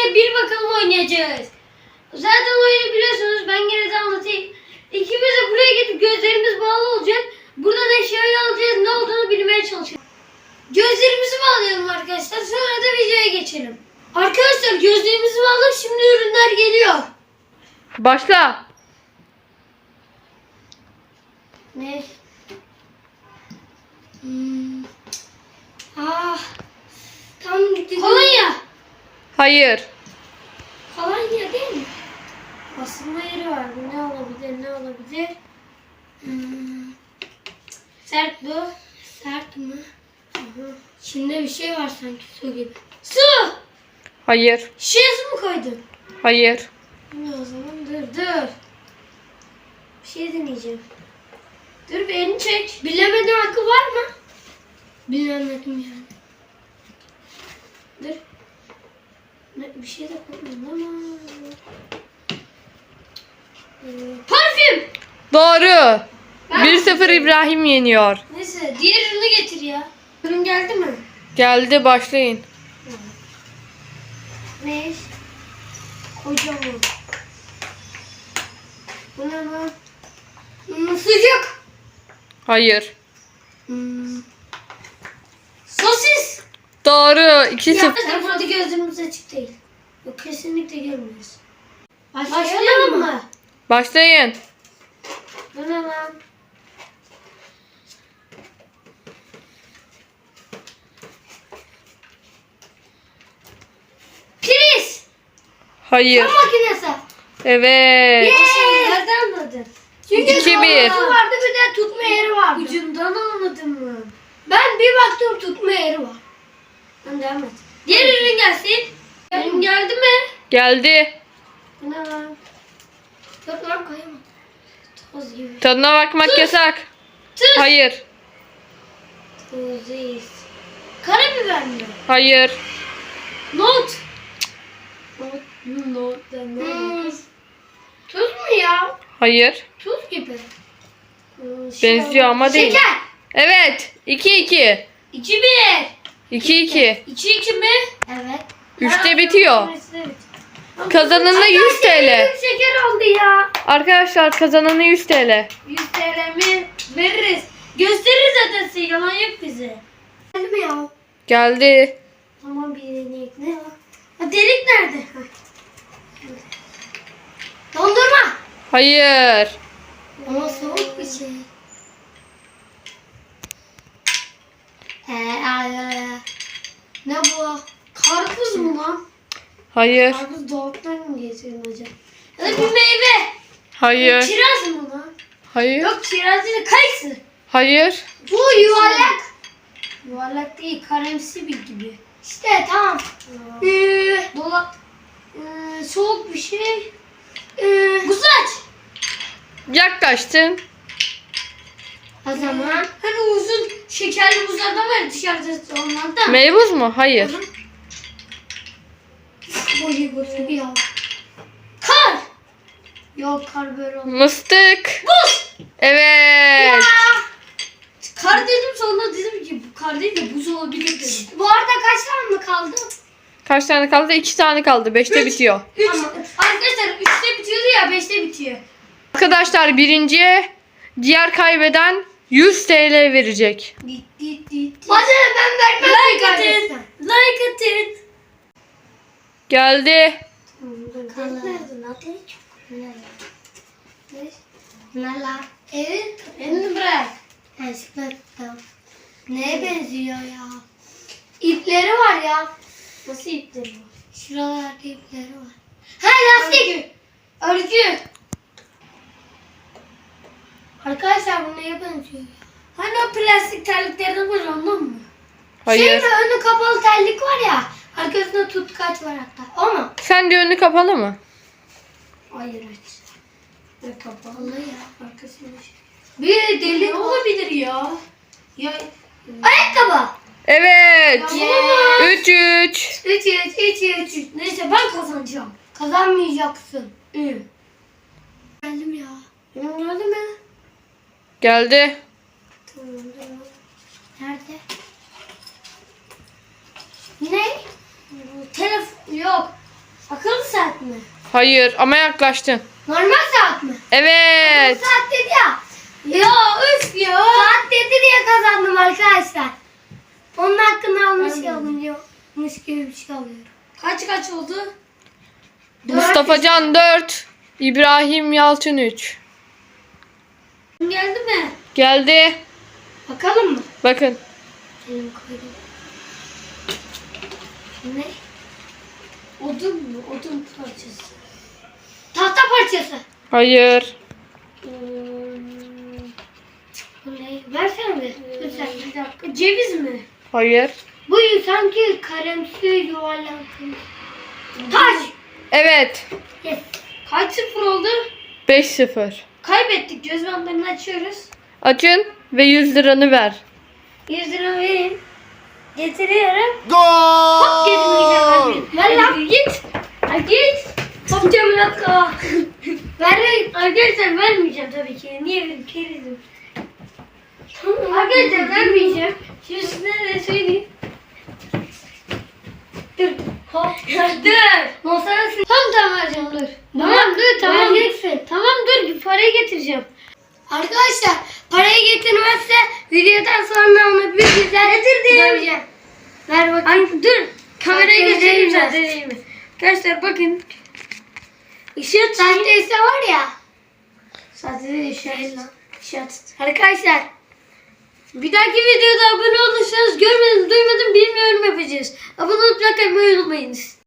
birlikte bir bakalım oynayacağız. Zaten oyunu biliyorsunuz ben gene de anlatayım. İkimiz de buraya gidip gözlerimiz bağlı olacak. Buradan eşyayı alacağız ne olduğunu bilmeye çalışacağız. Gözlerimizi bağlayalım arkadaşlar sonra da videoya geçelim. Arkadaşlar gözlerimizi bağladık şimdi ürünler geliyor. Başla. Ne? Hmm. Ah. Tam. Kolonya. Hayır. Basılma yeri var. Ne olabilir? Ne olabilir? Hmm. Sert bu. Sert mi? Aha. İçinde bir şey var sanki su gibi. Su! Hayır. Şişeye su mu koydun? Hayır. Ne o zaman? Dur dur. Bir şey deneyeceğim. Dur bir elini çek. Bilemedin hakkı var mı? Bilemedim yani. Dur. Bir şey de koydum ama. Parfüm. Doğru. Ben- 1-0 İbrahim yeniyor. Neyse diğer ürünü getir ya. Ürün geldi mi? Geldi başlayın. Ne? Kocaman. Bu ne lan? Hmm, sucuk. Hayır. Hmm. Sosis. Doğru. Ya 2-0. burada gözlerimiz açık değil. Yok kesinlikle görmüyoruz. Başlayalım mı? Başlayın. Bu ne lan? Priz. Hayır. Fön makinesi. Evet. Nasıl? Nereden anladın? Çünkü İki bir. vardı bir de tutma yeri vardı. Ucundan anladın mı? Ben bir baktım tutma yeri var. Ben devam et. Diğer ürün gelsin. Ürün geldi mi? Geldi. Bu ne lan? Yok lan koyamam. Toz gibi. Tadına bakmak yasak. Tuz. Hayır. Tuzis. Karabiber mi? Hayır. Not. Not. Not. Not. Tuz mu ya? Hayır. Tuz gibi. Hmm, şey Benziyor ama değil. Şeker. Evet. 2-2. 2 1. 2-2. 2 2 mi? Evet. Üçte bitiyor. Kazananı 100 TL. Şeker oldu ya. Arkadaşlar kazananı 100 TL. 100 TL mi? Veririz. Gösteririz zaten size. Yalan yok bize. Geldi mi ya? Geldi. Tamam bir deneyek. Ne var? Ha, delik nerede? Ha. Dondurma. Hayır. Ama soğuk bir şey. Ay. Ne bu? Karpuz mu lan? Hayır. Karpuz doğuktan mı getirdin hocam? Ya da bir meyve. Hayır. Kiraz mı lan? Hayır. Yok kiraz değil, kayısı. Hayır. Bu yuvarlak. Yuvarlak değil, karemsi bir gibi. İşte tamam. Ee, dolap. Ee, soğuk bir şey. Ee, Gusaç. Yaklaştın. O zaman. Hani uzun şekerli buzlardan var ya dışarıda onlardan. Meybuz mu? Hayır. Boyu boyu ya. Kar. Yok kar böyle olmaz. Mıstık. Buz. Evet. Kar dedim sonra dedim ki bu kar değil de buz olabilir dedim. Bu arada kaç tane mi kaldı? Kaç tane kaldı? İki tane kaldı. Beşte Üç. bitiyor. Üç. Arkadaşlar üçte bitiyordu ya beşte bitiyor. Arkadaşlar birinciye diğer kaybeden 100 TL verecek. Hadi ben vermem. Like atın. Like atın. Geldi. Kayıt nerede lan? Ne? Ne la? Evet. Elini bırak. Tamam. Neye benziyor ya? İpleri var ya. Nasıl ipleri var? Şuralarda ipleri var. Ha lastik. Örgü. Arkadaşlar bu neye benziyor ya? Hani o plastik terliklerden var ondan mı? Hayır. Şeyde önü kapalı terlik var ya. Arkasında tutkaç var hatta. O mu? Sen de önü kapalı mı? Hayır aç. Ne kapalı ya. Arkasında şey. Bir delik olabilir ya. Ya. Ayakkabı. Evet. Tamam. 3-3. 3 3 3 3 3. Neyse ben kazanacağım. Kazanmayacaksın. Hı. Geldim ya. Geldi mi? Geldi. Tamam, tamam. Nerede? Ne? Telefon yok. Akıllı saat mi? Hayır ama yaklaştın. Normal saat mi? Evet. Saat dedi ya. Ya üf ya. Saat dedi diye kazandım arkadaşlar. Onun hakkını almış alınıyormuş gibi bir şey alıyorum. Kaç kaç oldu? Mustafa Can 4. İbrahim Yalçın 3. Geldi mi? Geldi. Bakalım mı? Bakın. Elim koydum. Ne? Odun mu? Odun parçası. Tahta parçası. Hayır. Hmm. Bu ne? Versene bir. Lütfen bir dakika. Ceviz mi? Hayır. Bu sanki karemsi yuvarlak. Taş. Evet. Yes. Kaç sıfır oldu? 5-0. Kaybettik. Göz bandlarını açıyoruz. Açın ve 100 liranı ver. 100 lira vereyim. Getiriyorum. Gol! Hop getirmeyeceğim. Ver lan. Git. Ha git. Hop cemilaka. ver. Arkadaşlar vermeyeceğim tabii ki. Niye? Kerizim. Arkadaşlar vermeyeceğim. Şimdi size de söyleyeyim. Dur. Hop. dur. Masana Tamam tamam vereceğim dur. Tamam dur tamam. Vereceksin. Tamam dur parayı getireceğim. Arkadaşlar parayı getirmezse videodan sonra onu bir güzel getirdim. Ver bakayım. dur. Kamerayı göstereyim zaten. Arkadaşlar bakın. Işığı Sahteyse var ya. Sahte ışığı. Işığı Arkadaşlar. Bir dahaki videoda abone olursanız görmedim duymadım bilmiyorum yapacağız. Abone olup like yapmayı unutmayınız.